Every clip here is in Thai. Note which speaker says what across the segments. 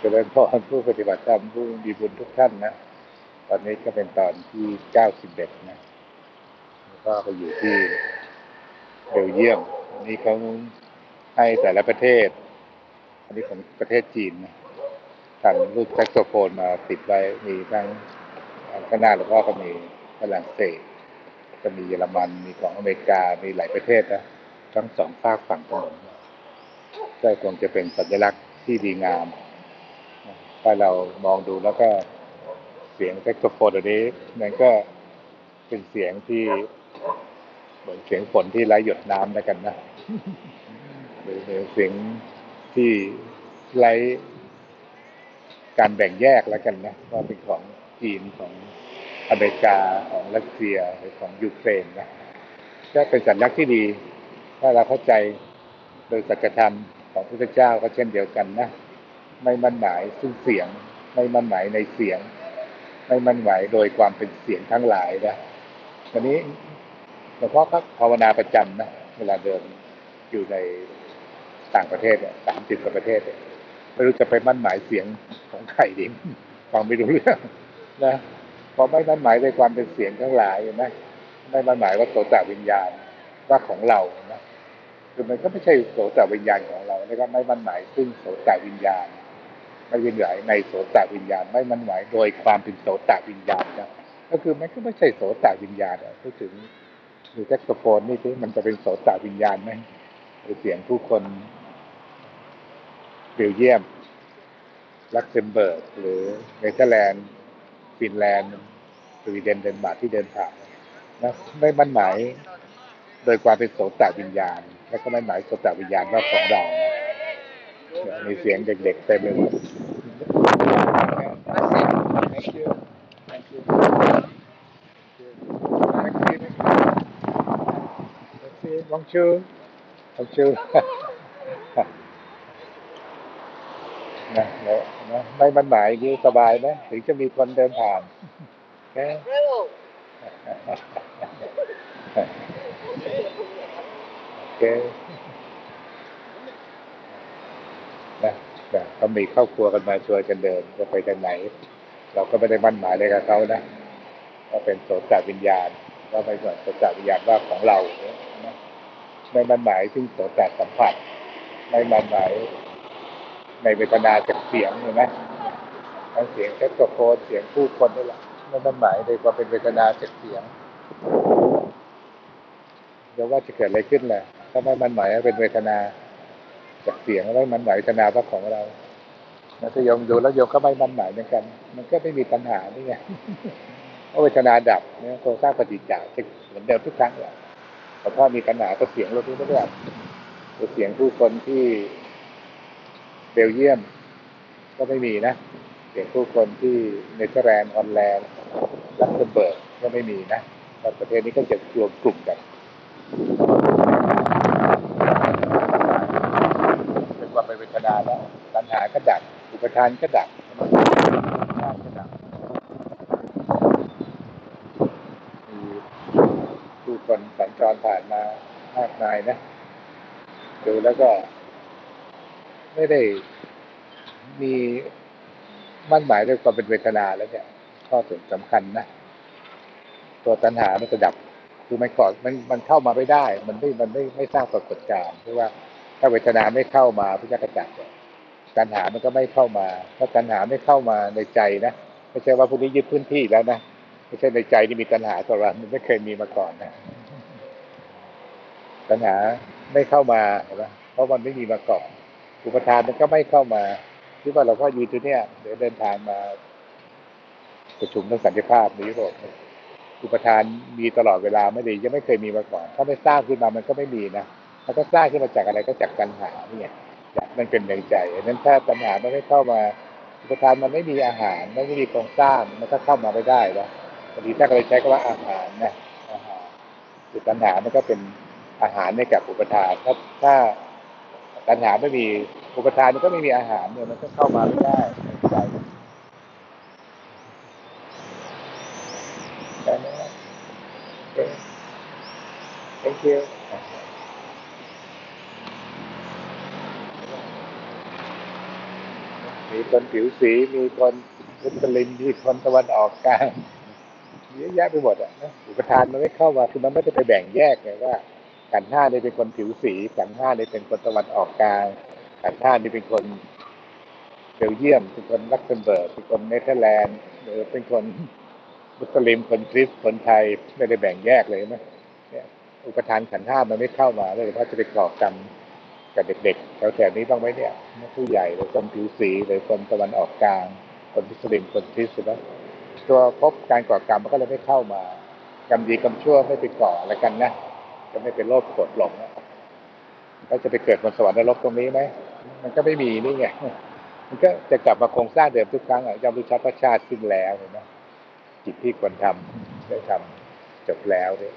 Speaker 1: เจริญพรผู้ปฏิบัติธรรมผู้มีบุญทุกท่านนะ ตอนนี้ก็เป็นตอนที่เก้าสิบเอ็ดนะก็ไปอยู่ที่เบลเยียมนนี้เขาให้แต่ละประเทศ อันนี้ของประเทศจีนนะทำรูปแซกโซโฟนมาติดไว้ มีทั้งข้างหน้าแล้วก็ก็มีฝรั่งเศส ก็มีเยอรมัน มีของอเมริกา มีหลายประเทศนะ ทั้งสองภาคฝั่งถนนก็คงจะเป็นสัญลักษณ์ที่ดีงาม ถ้าเรามองดูแล้วก็เสียงแซกโซโฟนตัวนี้มันก็เป็นเสียงที่เหมือนเสียงฝนที่ไร้หยดน้ำแล้วกันนะหรือเสียงที่ไร้การแบ่งแยกแล้วกันนะว่าเป็นของจีนของอเมริกาของรัสเซียหรือของยูเครนนะก็เป็นสัญลักษณ์ที่ดี ถ้าเราเข้าใจโดยสัจธรรมของพระพุทธเจ้าก็เช่นเดียวกันนะ ไม่มั่นหมายซึ่งเสียง ไม่มั่นหมายในเสียง ไม่มั่นหมายโดยความเป็นเสียงทั้งหลายนะวันนี้หลวงพ่อก็ภาวนาประจำนะเวลาเดินอยู่ในต่างประเทศเนี่ยสามสิบกว่าประเทศเนี่ยไม่รู้จะไปมั่นหมายเสียงของใครดีฟังไม่รู้เรื่องนะพอไม่มั่นหมายในความเป็นเสียงทั้งหลายเห็นไหมไม่มั่นหมายว่าโสตวิญญาณว่าของเรานะคือมันก็ไม่ใช่โสตวิญญาณของเราแล้วก็ไม่มั่นหมายซึ่งโสตวิญญาณ ไม่ยินหมายในโสตวิญญาณ ไม่มั่นหมายโดยความเป็นโสตวิญญาณนะก็คือมันก็ไม่ใช่โสตวิญญาณอะพูดถึงหรือแซกโซโฟนนี่ที่มันจะเป็นโสตวิญญาณไหมหรือเสียงผู้คนเบลเยียม ลักเซมเบิร์ก หรือเนเธอร์แลนด์ฟินแลนด์สวีเดนเดนมาร์กที่เดินผ่านนะไม่มั่นหมายโดยความเป็นโสตวิญญาณ และก็ไม่หมายโสตวิญญาณว่าของเรานะมีเสียงเด็กๆเต็มไปหมด Thank you. Thank you. Thank you. Thank you. Bonjour. Bonjour. นะนะนะไม่มันหมายอย่างนี้สบายไหมถึงจะมีคนเดินผ่านแค่โอเคนะนะก็มีครอบครัวกันมาชวนกันเดินจะไปทางไหน เราก็ไม่ได้มั่นหมายอะไรกับเขานะ ก็เป็นโสตวิญญาณ ก็ไม่ส่วนโสตวิญญาณว่าของเราเนี่ยนะ ไม่มันหมายซึ่งโสตสัมผัส ไม่มันหมายในเวทนาจากเสียงเห็นไหมทั้งเสียงแคสโซโฟนเสียงผู้คนนี่แหละไม่มั่นหมายในความเป็นเวทนาจากเสียงเดี๋ยวว่าจะเกิดอะไรขึ้นแหละถ้าไม่มั่นหมายว่เป็นเวทนาจากเสียงแล้วมันหมายเวทนาว่าของเรานะถ้าโยมดูแล้วโยมก็ไม่มั่นหมายเหมือนกัน มันก็ไม่มีปัญหานี่ไงเพราะเวทนาดับเนี่ยโครงสร้างปฏิจจาจะเหมือนเดิมทุกครั้งแหละ แต่ถ้ามีปัญหาก็เสียงรถนี้ไม่ได้ดับเสียงผู้คนที่เบลเยียม ก็ไม่มีนะ เสียงผู้คนที่เนเธอร์แลนด์ฮอลแลนด์ลักเซมเบิร์กก็ไม่มีนะแต่ประเทศนี้ก็จะรวมกลุ่มกันเป็นความเป็นเวทนาแล้วตัณหาก็ดับอุปทานก็ดับชาติก็ดับ มีผู้คนสัญ จรผ่านมามากมายนะดูแล้วก็ ไม่ได้มีมั่นหมายด้วยความเป็นเวทนาแล้วเนี่ย ข้อสำคัญนะ ตัวตัณหามันจะดับ คือมันก่อนมันมันเข้ามาไม่ได้ มันไม่มันไม่ไม่สร้างปรากฏการณ์เพราะว่าถ้าเวทนาไม่เข้ามาพิจารณาเนี่ยตัณหามันก็ไม่เข้ามาถ้าตัณหาไม่เข้ามาในใจนะไม่ใช่ว่าพวกนี้ยึดพื้นที่แล้วนะไม่ใช่ในใจที่มีตัณหาตัวเรามันไม่เคยมีมาก่อนนะ ตัณหาไม่เข้ามาเห็นไหมเพราะมันไม่มีมาก่อนอุปทานมันก็ไม่เข้ามาที่ว่าเราก็อยู่ที่เนี่ยเดี๋ยวเดินทางมาประชุมเรื่องสันติภาพในยุโรปอุปทานมีตลอดเวลาไม่ด้ยังไม่เคยมีมาก่อน ถ้าไม่สร้างขึ้นมามันก็ไม่มีนะมันก็สร้างขึ้นมาจากอะไรก็จากตัณหาเนี่ยมันเป็นในใจนั้นถ้าตัณหามันไม่เข้ามาอุปทานมันไม่มีอาหารมันไม่มีโครงสร้างมันก็เข้ามาไม่ได้แล้วบางทีถ้าเราใช้คำว่าอาหารนะอาหารคือตัณหามันก็เป็น อาหารในกับอุปทานถ้าถ้าตัณหาไม่มีอุปทานมันก็ไม่มีอาหารเนี่ยมันก็เข้ามาไม่ได้ใจได้ไหม thank you มีคนผิวสีมีคนมุสลิมมีคนตะวันออกกลางเยอะแยะไปหมดอะนะอุปทานมันไม่เข้ามาคือมันไม่ได้ไปแบ่งแยกไงว่า ขันห้าเนี่ยเป็นคนผิวสีขันห้าเนี่ยเป็นคนตะวันออกกลางขันห้านี่เป็นคนเบลเยียม เป็นคนลักเซมเบิร์กเป็นคนเนเธอร์แลนด์หรือเป็นคนมุสลิมคนคริสต์คนไทยไม่ได้แบ่งแยกเลยนะเนี่ยอุปทานขันห้ามันไม่เข้ามาเลยเพราะจะไปก่อกรรมกับเด็กๆแถวๆนี้บ้างไหมเนี่ยผู้ใหญ่หรือคนผิวสีหรือคนตะวันออกกลาง คนมุสลิมคนคริสต์นะตัวพบการก่อกรรมมันก็เลยไม่เข้ามากรรมดีกรรมชั่วไม่ไปก่ออะไรกันนะ จะไม่เป็นโลภโกรธหลงนะแล้วจะไปเกิดบนสวรรค์นรกตรงนี้ไหมมันก็ไม่มีนี่ไงมันก็จะกลับมาโครงสร้างเดิมทุกครั้งอะยอมรู้ชัดว่าชาติสิ้นแล้วเห็นไหมจิตที่ควรทำได้ทำจบแล้วเนี่ย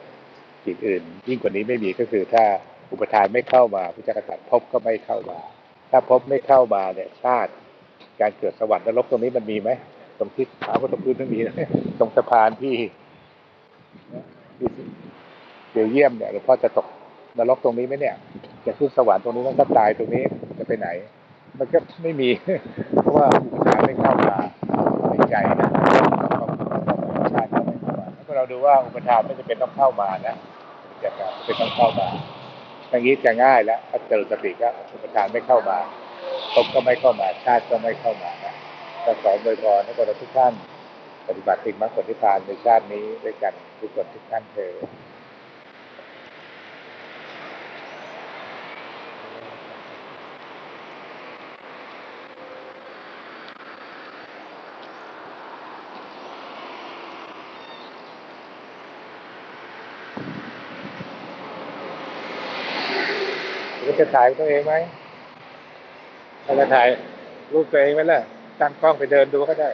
Speaker 1: จิตอื่น ยิ่งกว่านี้ไม่มีก็คือถ้าอุปทานไม่เข้ามาพุทธกษัตริย์ภพก็ไม่เข้ามา ถ้าภพไม่เข้ามาเนี่ยชาติ การเกิดสวรรค์นรกตรงนี้มันมีไหมตรงที่เท้าก็ตรงพื้นไม่มีนะตรงสะพานที่ เบลเยียมเนี่ยหลวงพ่อจะตกนรกตรงนี้ไหมเนี่ย จะขึ้นสวรรค์ตรงนี้แล้วก็ตายตรงนี้จะไปไหน มันก็ไม่มี เพราะว่าอุปทานไม่เข้ามาในใจนะชาติไม่เข้ามาถ้าเราดูว่าอุปทานไม่จะเป็นต้องเข้ามานะจะเป็นต้องเข้ามาอย่างนี้จะง่ายแล้วถ้าเจริญสติก็อุปทานไม่เข้ามาภพก็ไม่เข้ามาชาติก็ไม่เข้ามานะก็สอนโดยพรให้คนเราทุกท่าน ปฏิบัติถึงมรรคผลนิพพานในชาตินี้ด้วยกันทุกคนทุกท่านเธอ ญจะถ่ายตัวเองไหมถ้าจะถ่ายรูปตัวเองไหมล่ะตั้งกล้องไปเดินดูก็ได้